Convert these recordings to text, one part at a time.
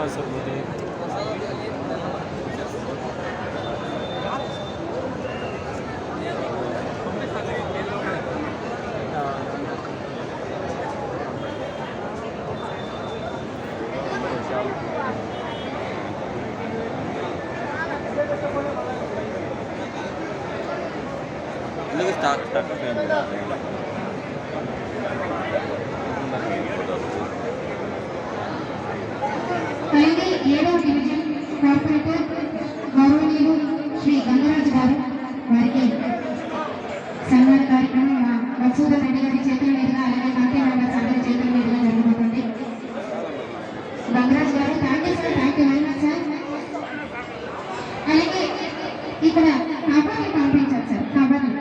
cars over there. Look at that. ఏడవ division corporator గౌరవనీయులు శ్రీ గంగరాజు గారు వారికి సన్మాన కార్యక్రమం మా రెడ్డి గారి చేతుల మీదుగా అలాగే కాంతివాడ మెంబర్స్ చేతుల మీదుగా జరగబోతుంది Gangaraju garu thank you sir thank you very much sir అలాగే ఇక్కడ కబర్ని పంపించారు సార్ కబర్ని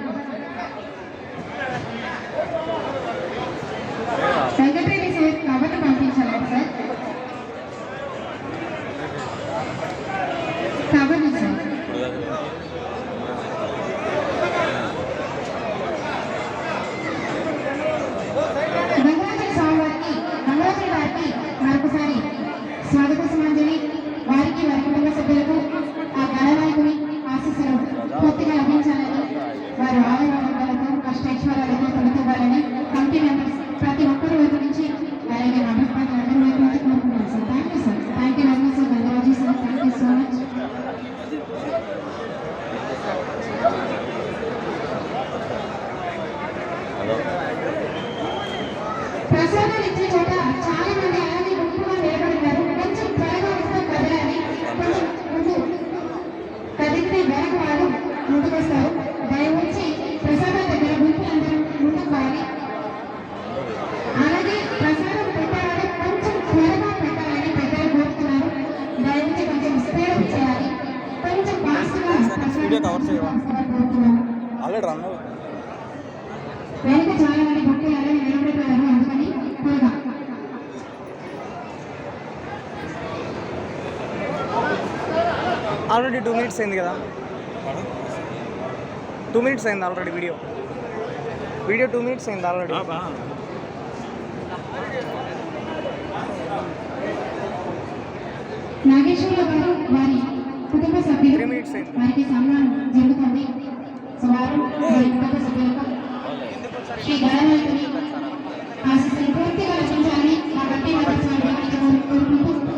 వెంకటరెడ్డి సార్ కబర్ని పంపించాలి సార్ కబర్ని సార్ గంగాధర స్వామి వారికి గంగాధర గారికి మరొకసారి స్వాగత సమాజమే వారికి వారి కుటుంబ సభ్యులకు ఆ గణనాయకుని ఆశీస్సులు పూర్తిగా లభించాలని వారు ఆయుర్వేదాలతో కష్టైశ్వర్యాలతో అందుకని త్వరగా ఆల్రెడీ టూ మినిట్స్ అయింది కదా? టూ మినిట్స్ అయింది already video video two minutes అయింది ఆల్రెడీ నాగేశ్వర గారు వారి కుటుంబ సభ్యులు. వారికి సన్మానం సో శ్రీ గణనాయకుని ఆశీస్సులు పూర్తిగా లభించాలని మా కమిటీ కోరుకుంటూ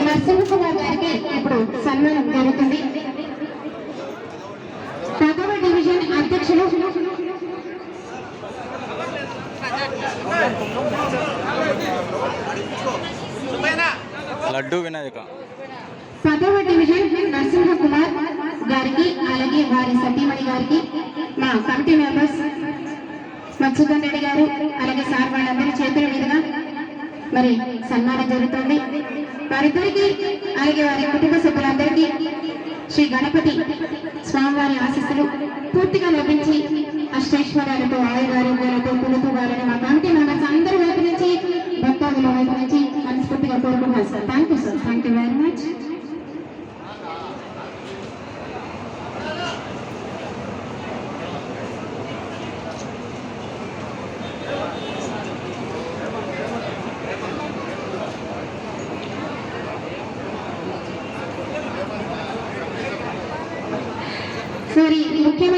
నరసింహకుమార్ గారికి ఇప్పుడు సన్మానం జరుగుతుంది డివిజన్ అధ్యక్షులు లడ్డు వినాయక. పదవ డివిజన్ నరసింహ కుమార్ గారికి అలాగే వారి సతీమణి గారికి మా కమిటీ మెంబర్స్ మత్స్యధన్ రెడ్డి గారు అలాగే సార్ వాళ్ళందరి చేతుల మీదుగా మరి సన్మానం జరుగుతుంది. వారిద్దరికి అలాగే వారి కుటుంబ సభ్యులందరికీ శ్రీ గణపతి స్వామివారి ఆశీస్సులు. よっしゃ!